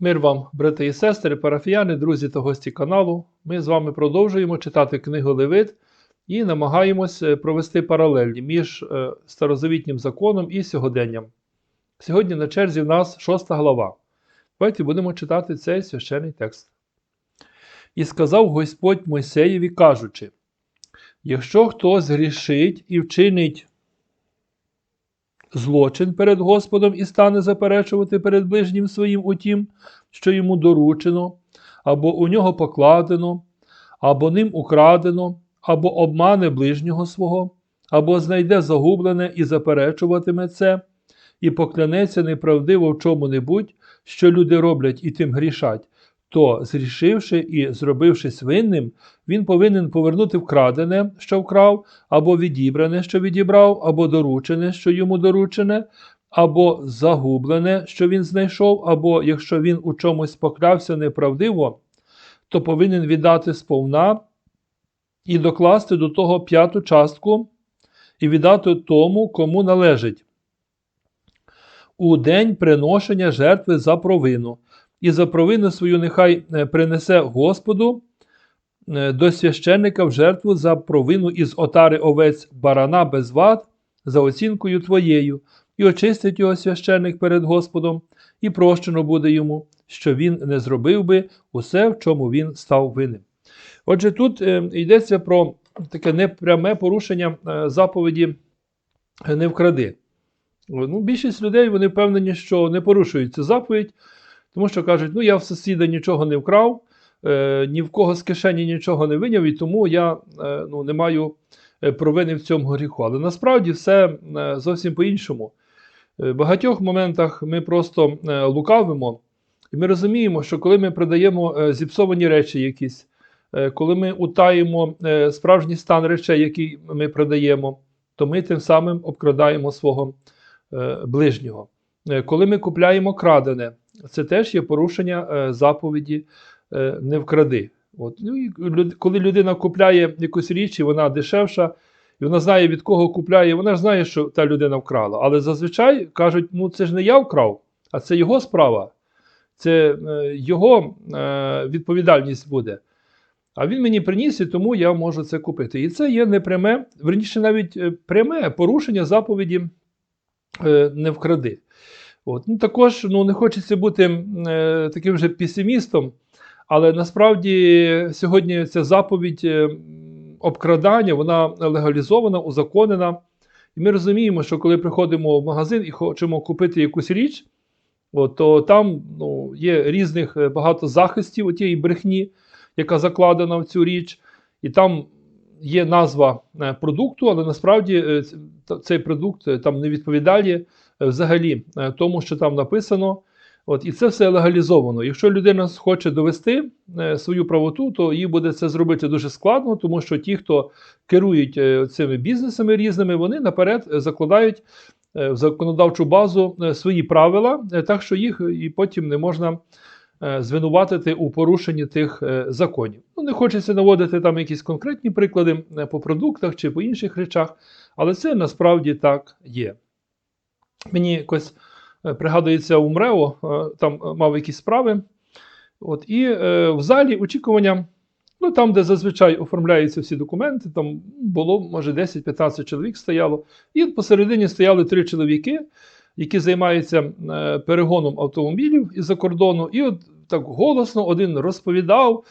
Мир вам, брати і сестри, парафіяни, друзі та гості каналу. Ми з вами продовжуємо читати книгу Левит і намагаємось е, провести паралелі між е, старозавітнім законом і сьогоденням. Сьогодні на черзі в нас шоста глава. Давайте будемо читати цей священний текст. І сказав Господь Мойсеєві, кажучи: якщо хто згрішить і вчинить злочин перед Господом і стане заперечувати перед ближнім своїм у тім, що йому доручено, або у нього покладено, або ним украдено, або обмане ближнього свого, або знайде загублене і заперечуватиме це, і поклянеться неправдиво в чому-небудь, що люди роблять і тим грішать, то, зрішивши і зробившись винним, він повинен повернути вкрадене, що вкрав, або відібране, що відібрав, або доручене, що йому доручене, або загублене, що він знайшов, або якщо він у чомусь поклявся неправдиво, то повинен віддати сповна і докласти до того п'яту частку і віддати тому, кому належить. У день приношення жертви за провину, і за провину свою нехай е, принесе Господу е, до священника в жертву за провину із отари овець барана без вад за оцінкою твоєю, і очистить його священник перед Господом, і прощено буде йому, що він не зробив би усе, в чому він став винним. Отже, тут е, йдеться про таке непряме порушення заповіді не вкради. Ну, більшість людей вони впевнені, що не порушують цю заповідь, тому що кажуть, ну я в сусіда нічого не вкрав, е, ні в кого з кишені нічого не виняв, і тому я е, ну, не маю е, провини в цьому гріху. Але насправді все е, зовсім по-іншому. Е, В багатьох моментах ми просто е, лукавимо, і ми розуміємо, що коли ми продаємо е, зіпсовані речі якісь, е, коли ми утаємо е, справжній стан речей, які ми продаємо, то ми тим самим обкрадаємо свого е, ближнього. Е, Коли ми купляємо крадене, це теж є порушення е, заповіді е, не вкради. От. Ну, і коли людина купляє якусь річ, і вона дешевша, і вона знає, від кого купляє, вона ж знає, що та людина вкрала. Але зазвичай кажуть, ну це ж не я вкрав, а це його справа, це е, його відповідальність буде. А він мені приніс, і тому я можу це купити. І це є непряме, верніше, навіть пряме порушення заповіді не вкради. От. Ну, також ну, не хочеться бути е, таким же песимістом, але насправді сьогодні ця заповідь е, обкрадання вона легалізована, узаконена. І ми розуміємо, що коли приходимо в магазин і хочемо купити якусь річ, от, то там ну, є різних е, багато захистів тієї брехні, яка закладена в цю річ, і там є назва е, продукту, але насправді е, цей продукт там не відповідає взагалі е, тому, що там написано. От, і це все легалізовано. Якщо людина хоче довести е, свою правоту, то їй буде це зробити дуже складно, тому що ті, хто керують е, цими бізнесами різними, вони наперед закладають в законодавчу базу свої правила, так що їх і потім не можна звинуватити у порушенні тих законів. Ну, не хочеться наводити там якісь конкретні приклади по продуктах чи по інших речах, але це насправді так є. Мені якось е, пригадується у е, там е, мав якісь справи. От, і е, в залі очікування, ну там, де зазвичай оформляються всі документи, там було, може, 10-15 чоловік стояло. І посередині стояли три чоловіки, які займаються е, перегоном автомобілів із-за кордону. І от так голосно один розповідав,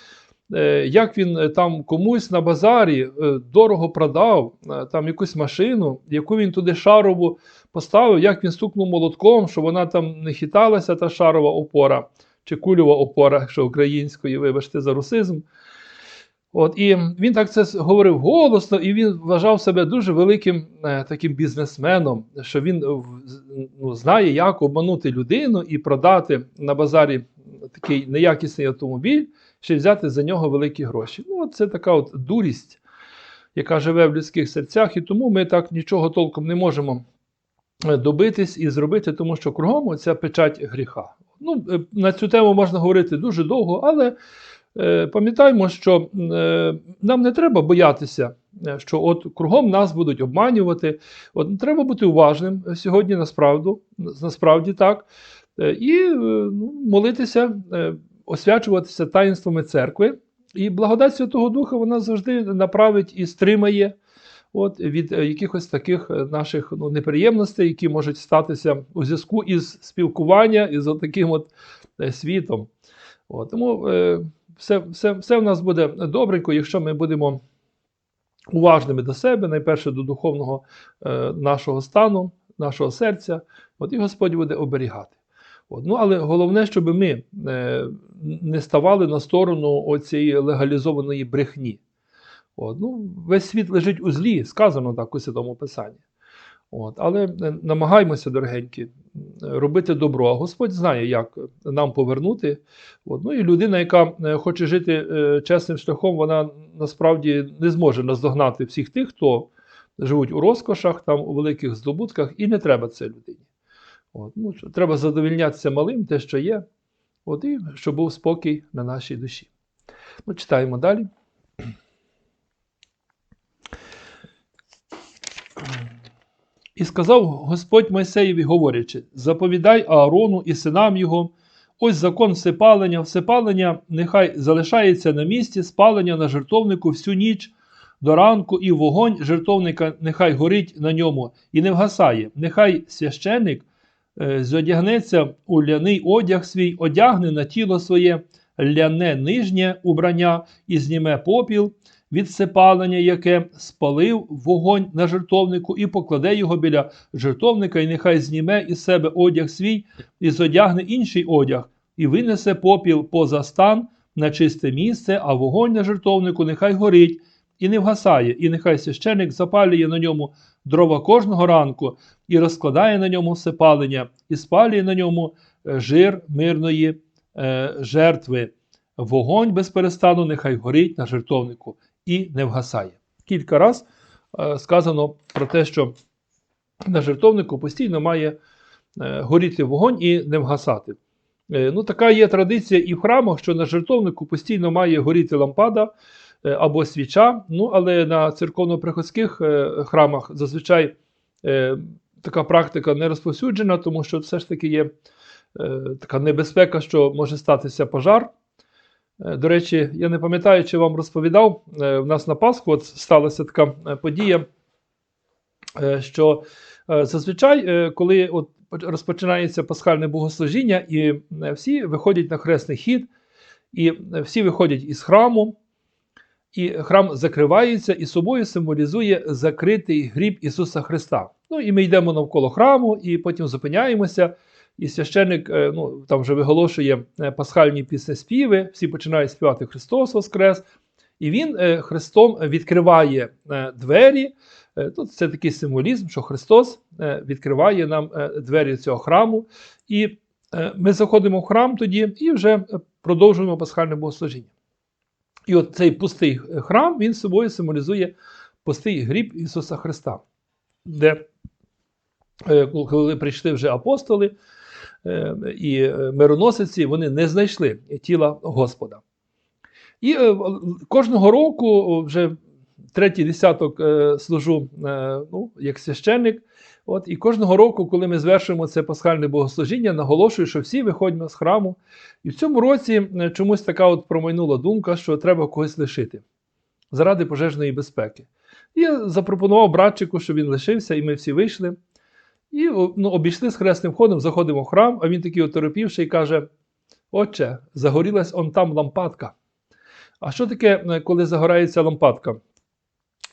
як він е, там комусь на базарі е, дорого продав е, там якусь машину, яку він туди шарову поставив, як він стукнув молотком, що вона там не хиталася, та шарова опора, чи кульова опора, якщо українською, вибачте, за русизм. От, і він так це говорив голосно, і він вважав себе дуже великим е, таким бізнесменом, що він е, ну, знає, як обманути людину і продати на базарі такий неякісний автомобіль, ще взяти за нього великі гроші. Ну, от це така от дурість, яка живе в людських серцях, і тому ми так нічого толком не можемо е, добитись і зробити, тому що кругом оця печать гріха. Ну, е, на цю тему можна говорити дуже довго, але е, пам'ятаємо, що е, нам не треба боятися, е, що от кругом нас будуть обманювати. От треба бути уважним сьогодні, насправді, насправді так. і ну, молитися, освячуватися таїнствами церкви. І благодать Святого Духа вона завжди направить і стримає от, від е, якихось таких е, наших ну, неприємностей, які можуть статися у зв'язку із спілкування із таким от е, світом. От, тому е, все, все, все в нас буде добренько, якщо ми будемо уважними до себе, найперше до духовного е, нашого стану, нашого серця, от, і Господь буде оберігати. От, ну, але головне, щоб ми е, не ставали на сторону оцієї легалізованої брехні. От, ну, весь світ лежить у злі, сказано так у Святому Писанні. От, але е, намагаємося, дорогенькі, робити добро. А Господь знає, як нам повернути. От, ну, і людина, яка е, хоче жити чесним шляхом, вона насправді не зможе наздогнати всіх тих, хто живуть у розкошах, там, у великих здобутках, і не треба це людині. От, ну, треба задовільнятися малим, те, що є, от, і щоб був спокій на нашій душі. Ну, читаємо далі. І сказав Господь Мойсеєві, говорячи: заповідай Аарону і синам його. Ось закон всепалення, всепалення нехай залишається на місці, спалення на жертовнику всю ніч до ранку, і вогонь жертовника нехай горить на ньому і не вгасає. Нехай священик е, зодягнеться у ляний одяг свій, одягне на тіло своє ляне нижнє убрання і зніме попіл від всепалення, яке спалив вогонь на жертовнику, і покладе його біля жертовника, і нехай зніме із себе одяг свій, і зодягне інший одяг, і винесе попіл поза стан на чисте місце, а вогонь на жертовнику нехай горить і не вгасає, і нехай священик запалює на ньому дрова кожного ранку, і розкладає на ньому всепалення, і спалює на ньому е, жир мирної е, жертви. Вогонь без перестану нехай горить на жертовнику і не вгасає. Кілька раз е, сказано про те, що на жертовнику постійно має е, горіти вогонь і не вгасати. Е, ну, така є традиція і в храмах, що на жертовнику постійно має горіти лампада або свіча. Ну, але на церковно-приходських е, храмах зазвичай е, така практика не розповсюджена, тому що все ж таки є е, така небезпека, що може статися пожар. Е, До речі, я не пам'ятаю, чи вам розповідав, е, в нас на Пасху от сталася така е, подія, е, що е, зазвичай, е, коли от розпочинається пасхальне богослужіння, і е, всі виходять на хресний хід, і е, всі виходять із храму, і храм закривається і собою символізує закритий гріб Ісуса Христа. Ну і ми йдемо навколо храму, і потім зупиняємося. І священник е, ну, там вже виголошує е, пасхальні піснеспіви, всі починають співати Христос Воскрес. І він е, Христом відкриває двері. Тут це такий символізм, що Христос відкриває нам двері цього храму. І ми заходимо в храм тоді і вже продовжуємо пасхальне богослужіння. І от цей пустий храм він собою символізує пустий гріб Ісуса Христа, де е, коли прийшли вже апостоли е, і мироносиці, вони не знайшли тіла Господа. І е, кожного року, вже третій десяток служу ну, як священник. От, і кожного року, коли ми звершуємо це пасхальне богослужіння, наголошую, що всі виходимо з храму. І в цьому році е, чомусь така от промайнула думка, що треба когось лишити заради пожежної безпеки. І я запропонував братчику, щоб він лишився, і ми всі вийшли. І ну, обійшли з хресним ходом, заходимо в храм, а він такий оторопівший і каже: Отче, загорілась он там лампадка. А що таке, е, коли загорається лампадка?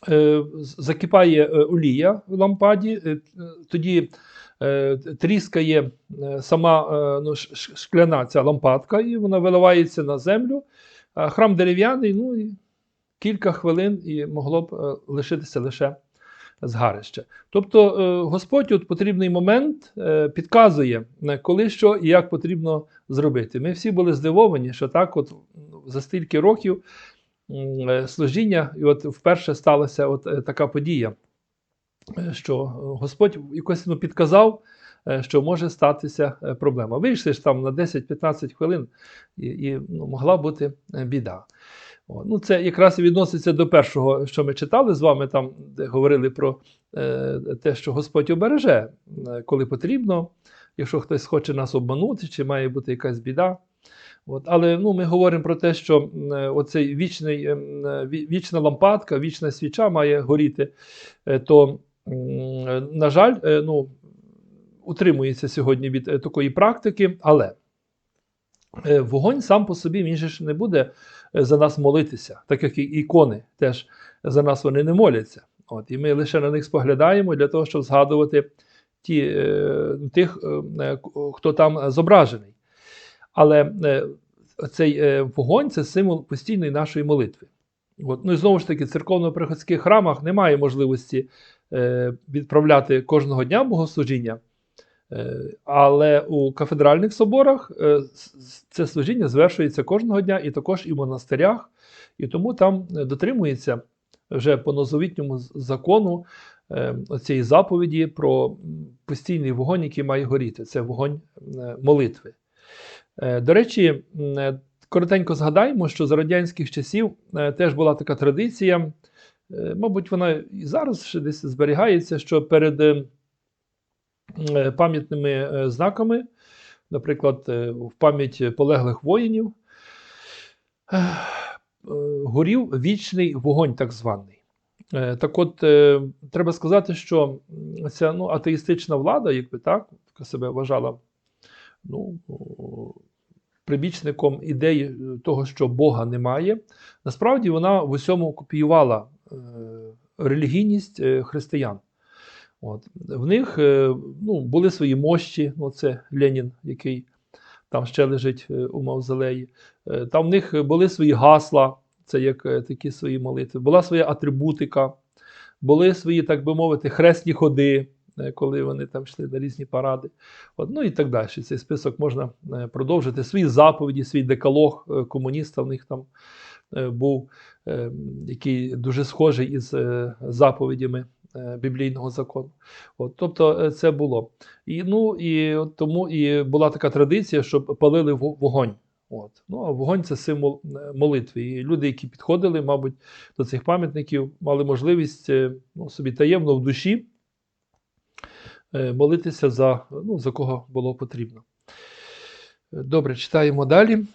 Е, Закипає е, олія в лампаді, е, тоді тріскає сама ну, шкляна ця лампадка, і вона виливається на землю. Храм дерев'яний, ну і кілька хвилин і могло б лишитися лише згарище. Тобто Господь у потрібний момент підказує, коли що і як потрібно зробити. Ми всі були здивовані, що так, от за стільки років служіння, і от вперше сталася от е, така подія, е, що е, Господь якось ну, підказав, е, що може статися е, проблема. Вийшли ж там на 10-15 хвилин, і, і ну, могла бути е, біда. О, ну, це якраз і відноситься до першого, що ми читали з вами, там, де говорили про е, те, що Господь обереже, е, коли потрібно, якщо хтось хоче нас обманути, чи має бути якась біда. От, але ну, ми говоримо про те, що е, оцей вічний, ем, е, вічна лампадка, вічна свіча має горіти, е, то, на жаль, ну, утримується сьогодні від такої практики, але вогонь сам по собі він же ж не буде за нас молитися, так як і ікони теж за нас вони не моляться. От, і ми лише на них споглядаємо для того, щоб згадувати ті, тих, е, е, хто там зображений. Але е, цей е, вогонь це символ постійної нашої молитви. От. Ну і знову ж таки, в церковно-приходських храмах немає можливості е, відправляти кожного дня богослужіння. Але у кафедральних соборах це служіння звершується кожного дня, і також і в монастирях, і тому там дотримується вже по новозавітньому з- закону цієї заповіді про постійний вогонь, який має горіти. Це вогонь молитви. Е, До речі, е, коротенько згадаємо, що за радянських часів е, теж була така традиція, мабуть, вона і зараз ще десь зберігається, що перед е, е, пам'ятними знаками, наприклад, в пам'ять полеглих воїнів, горів вічний вогонь, так званий. Так от, треба сказати, що ця ну, атеїстична влада, якби так, себе вважала ну, прибічником ідеї того, що Бога немає, насправді вона в усьому копіювала е, релігійність е, християн. От. В них е, ну, були свої мощі, ну, це Ленін, який там ще лежить у мавзолеї. Там в них були свої гасла, це як такі свої молитви, була своя атрибутика, були свої, так би мовити, хресні ходи, коли вони там йшли на різні паради. От, ну і так далі. Цей список можна е, продовжити. Свої заповіді, свій декалог е, комуніста в них там е, був, е, який дуже схожий із е, заповідями е, біблійного закону. От, тобто е, це було. І, ну, і тому і була така традиція, щоб палили вогонь. От. Ну, а вогонь це символ е, молитви. І люди, які підходили, мабуть, до цих пам'ятників, мали можливість е, ну, собі таємно в душі е, молитися за, ну, за кого було потрібно. Е, Добре, читаємо далі.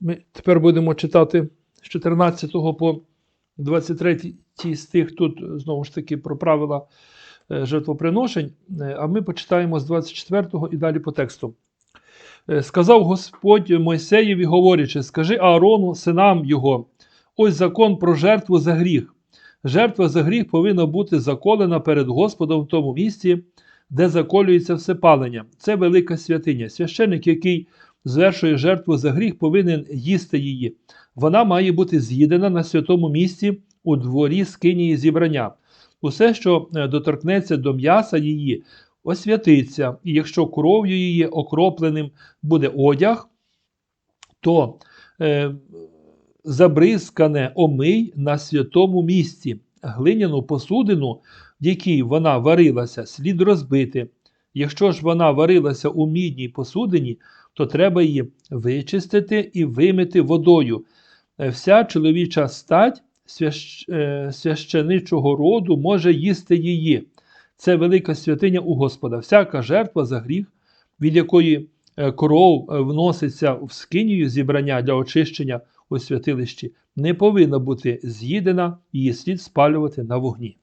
Ми тепер будемо читати з 14 по 23 стих. Тут е, знову ж таки про правила е, жертвоприношень, Е, а ми почитаємо з 24 і далі по тексту. Е, Сказав Господь Мойсеєві, говорячи: Скажи Аарону, синам його, ось закон про жертву за гріх. Жертва за гріх повинна бути заколена перед Господом в тому місці, де заколюється всепалення. Це велика святиня. Священик, який звершує жертву за гріх, повинен їсти її. Вона має бути з'їдена на святому місці у дворі скинії зібрання. Усе, що е, доторкнеться до м'яса її, освятиться, і якщо кров'ю її окропленим буде одяг, то е, забризкане омий на святому місці. Глиняну посудину, в якій вона варилася, слід розбити. Якщо ж вона варилася у мідній посудині, то треба її вичистити і вимити водою. Вся чоловіча стать свящ... е, священичого роду може їсти її. Це велика святиня у Господа. Всяка жертва за гріх, від якої е, кров е, вноситься в скинію зібрання для очищення у святилищі, не повинна бути з'їдена, її слід спалювати на вогні.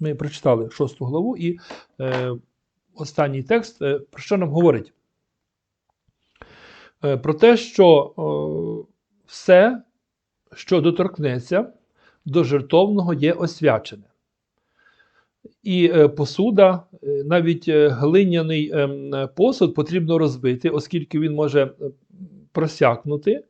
Ми прочитали шосту главу і е, останній текст, е, про що нам говорить? Е, про те, що е, все, що доторкнеться до жертовного, є освячене. І е, посуда, е, навіть е, глиняний ем, посуд потрібно розбити, оскільки він може просякнути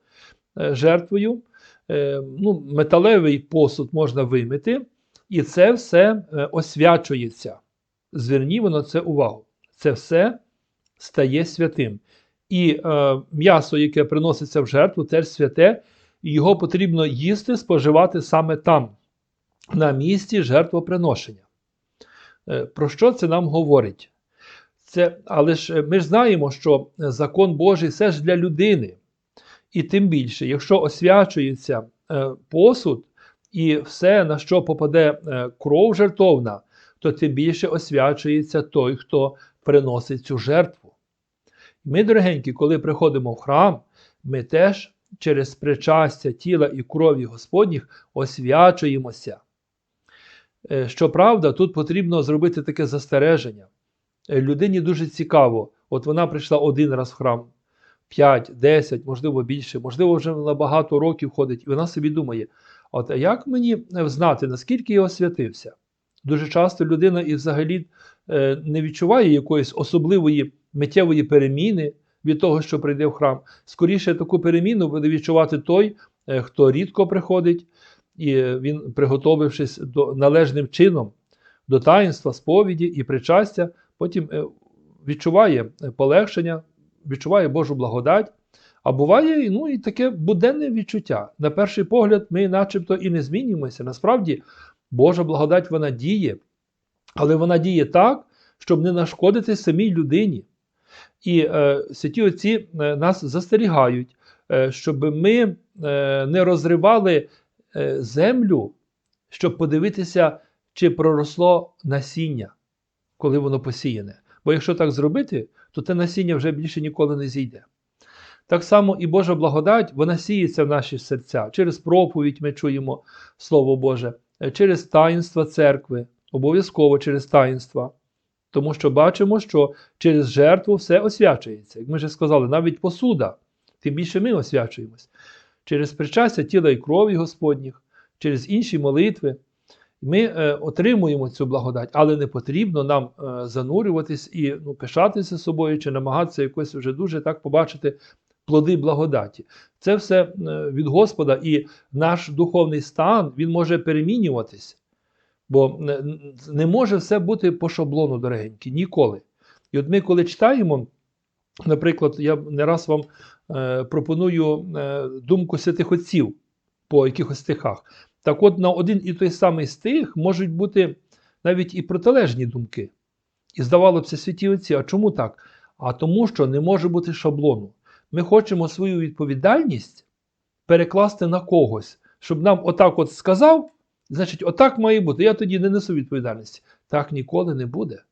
жертвою. Е, ну, металевий посуд можна вимити, і це все е, освячується. Звернімо на це увагу. Це все стає святим. І е, м'ясо, яке приноситься в жертву, теж святе, його потрібно їсти, споживати саме там, на місці жертвоприношення. Е, Про що це нам говорить? Це, але ж е, ми ж знаємо, що закон Божий все ж для людини. І тим більше, якщо освячується е, посуд і все, на що попаде е, кров жертовна, то тим більше освячується той, хто приносить цю жертву. Ми, дорогенькі, коли приходимо в храм, ми теж через причастя тіла і крові Господніх освячуємося. Е, Щоправда, тут потрібно зробити таке застереження. Людині дуже цікаво, от вона прийшла один раз в храм, 5, 10, можливо, більше, можливо, вже на багато років ходить, і вона собі думає: от як мені знати, наскільки я освятився? Дуже часто людина і взагалі е, не відчуває якоїсь особливої миттєвої переміни від того, що прийде в храм. Скоріше таку переміну буде відчувати той, е, хто рідко приходить, і е, він, приготовившись до належним чином до таїнства, сповіді і причастя, потім е, відчуває е, полегшення, відчуває Божу благодать. А буває ну, і таке буденне відчуття. На перший погляд, ми начебто і не змінюємося. Насправді, Божа благодать вона діє, але вона діє так, щоб не нашкодити самій людині. І е, святі отці е, нас застерігають, е, щоб ми е, не розривали е, землю, щоб подивитися, чи проросло насіння, коли воно посіяне. Бо якщо так зробити, то те насіння вже більше ніколи не зійде. Так само і Божа благодать, вона сіється в наші серця. Через проповідь ми чуємо Слово Боже, е, через таїнства церкви, обов'язково через таїнства. Тому що бачимо, що через жертву все освячується. Як ми вже сказали, навіть посуда, тим більше ми освячуємось. Через причастя тіла і крові Господніх, через інші молитви. Ми е, отримуємо цю благодать, але не потрібно нам е, занурюватись і ну, пишатися собою чи намагатися якось вже дуже так побачити плоди благодаті. Це все е, від Господа, і наш духовний стан він може перемінюватись. Бо не- може все бути по шаблону, дорогенькі, ніколи. І от ми, коли читаємо, наприклад, я не раз вам пропоную думку святих отців по якихось стихах. Так от на один і той самий стих можуть бути навіть і протилежні думки. І здавалося б, святі отці, а чому так? А тому, що не може бути шаблону. Ми хочемо свою відповідальність перекласти на когось, щоб нам отак от сказав, значить, отак має бути. Я тоді не несу відповідальності. Так ніколи не буде.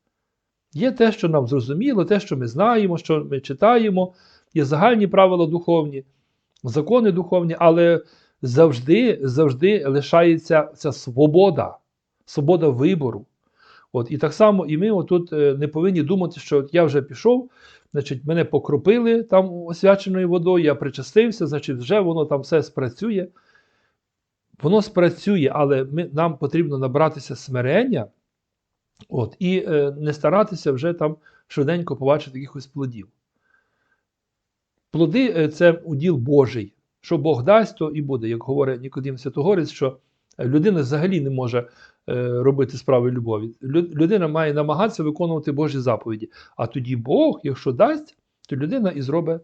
Є те, що нам зрозуміло, те, що ми знаємо, що ми читаємо, є загальні правила духовні, закони духовні, але завжди, завжди лишається ця свобода, свобода вибору. От, і так само і ми отут е, не повинні думати, що от я вже пішов, значить, мене покропили там освяченою водою, я причастився, значить, вже воно там все спрацює. Воно спрацює, але ми, нам потрібно набратися смирення от, і е, не старатися вже там швиденько побачити якихось плодів. Плоди е, це уділ Божий. Що Бог дасть, то і буде, як говорить Нікодим Святогорець, що людина взагалі не може е, робити справи любові. Людина має намагатися виконувати Божі заповіді. А тоді Бог, якщо дасть, то людина і зробить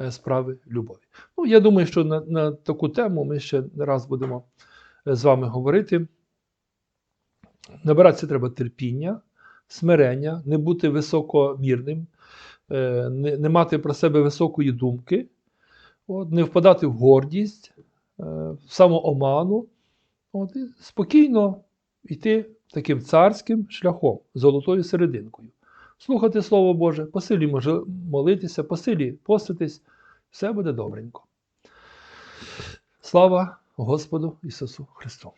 е, справи любові. Ну, я думаю, що на, на таку тему ми ще не раз будемо е, з вами говорити. Набиратися треба терпіння, смирення, не бути високомірним, не мати про себе високої думки, от, не впадати в гордість, е, в самооману, от, і спокійно йти таким царським шляхом, золотою серединкою. Слухати Слово Боже, по силі молитися, по силі поститись, все буде добренько. Слава Господу Ісусу Христу!